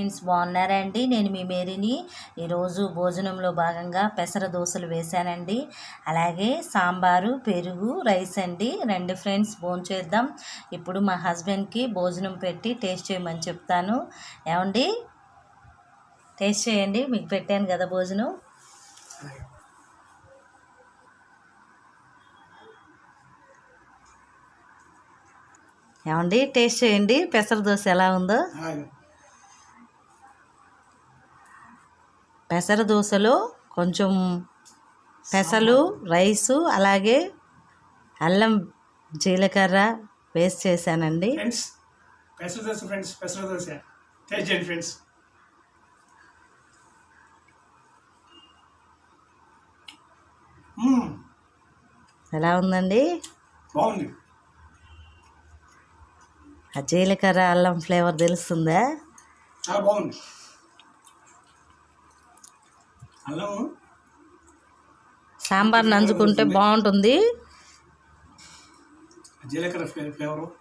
Friends బాగున్నారండి. నేను మీ మేరీని ఈరోజు భోజనంలో భాగంగా పెసర దోశలు వేశానండి. అలాగే సాంబారు పెరుగు రైస్ అండి. రండి ఫ్రెండ్స్ భోజనం చేద్దాం. ఇప్పుడు మా హస్బెండ్కి భోజనం పెట్టి టేస్ట్ చేయమని చెప్తాను. ఏమండి? టేస్ట్ చేయండి. మీకు పెట్టాను కదా భోజనం. ఏమండి? టేస్ట్ చేయండి. పెసర దోశ ఎలా ఉందో? పెసర దోశలో కొంచెం పెసలు రైసు అలాగే అల్లం జీలకర్ర వేస్ట్ చేశానండి. ఫ్రెండ్స్ పెసర దోశ ఫ్రెండ్స్ పెసర దోశ. టేస్ట్ చేయండి ఫ్రెండ్స్ మ్మ్, ఎలా ఉందండి? బాగుంది. ఆ జీలకర్ర అల్లం ఫ్లేవర్ తెలుస్తుందా? బాగుంది. సాంబార్ నంచుకుంటే బాగుంటుంది. జీలకర్ర ఫ్లే- ఫ్లేవరు.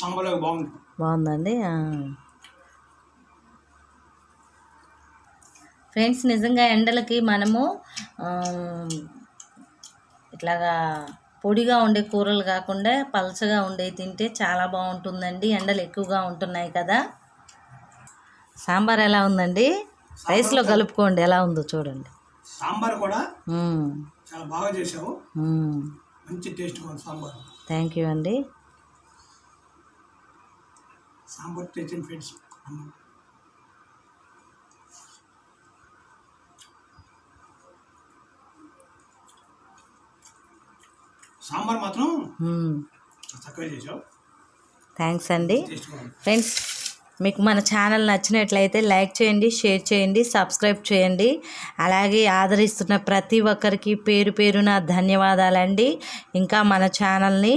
సాంబార్లో బాగుంది. బాగుందండి. ఫ్రెండ్స్ నిజంగా ఎండలకి మనము ఇట్లాగా పొడిగా ఉండే కూరలు కాకుండా పలచగా ఉండే తింటే చాలా బాగుంటుందండి. ఎండలు ఎక్కువగా ఉంటున్నాయి కదా. సాంబార్ ఎలా ఉందండి? రైస్లో కలుపుకోండి ఎలా ఉందో చూడండి. సాంబార్ కూడా. చాలా బాగా చేసావు. మంచి టేస్ట్ సాంబార్. థ్యాంక్ యూ అండి. సాంబార్ టేస్ట్ ఫ్రెండ్స్ సాంబార్ మాత్రం. చక్కగా చేసావు థ్యాంక్స్ అండి. ఫ్రెండ్స్ మీకు మన ఛానల్ నచ్చినట్లయితే లైక్ చేయండి షేర్ చేయండి సబ్స్క్రైబ్ చేయండి. అలాగే ఆదరిస్తున్న ప్రతి ఒక్కరికి పేరు పేరున ధన్యవాదాలండి. ఇంకా మన ఛానల్ని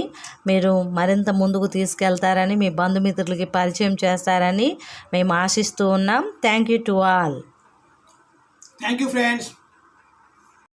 మీరు మరింత ముందుకు తీసుకెళ్తారని మీ బంధుమిత్రులకి పరిచయం చేస్తారని మేము ఆశిస్తూ ఉన్నాం. Thank you to all thank you friends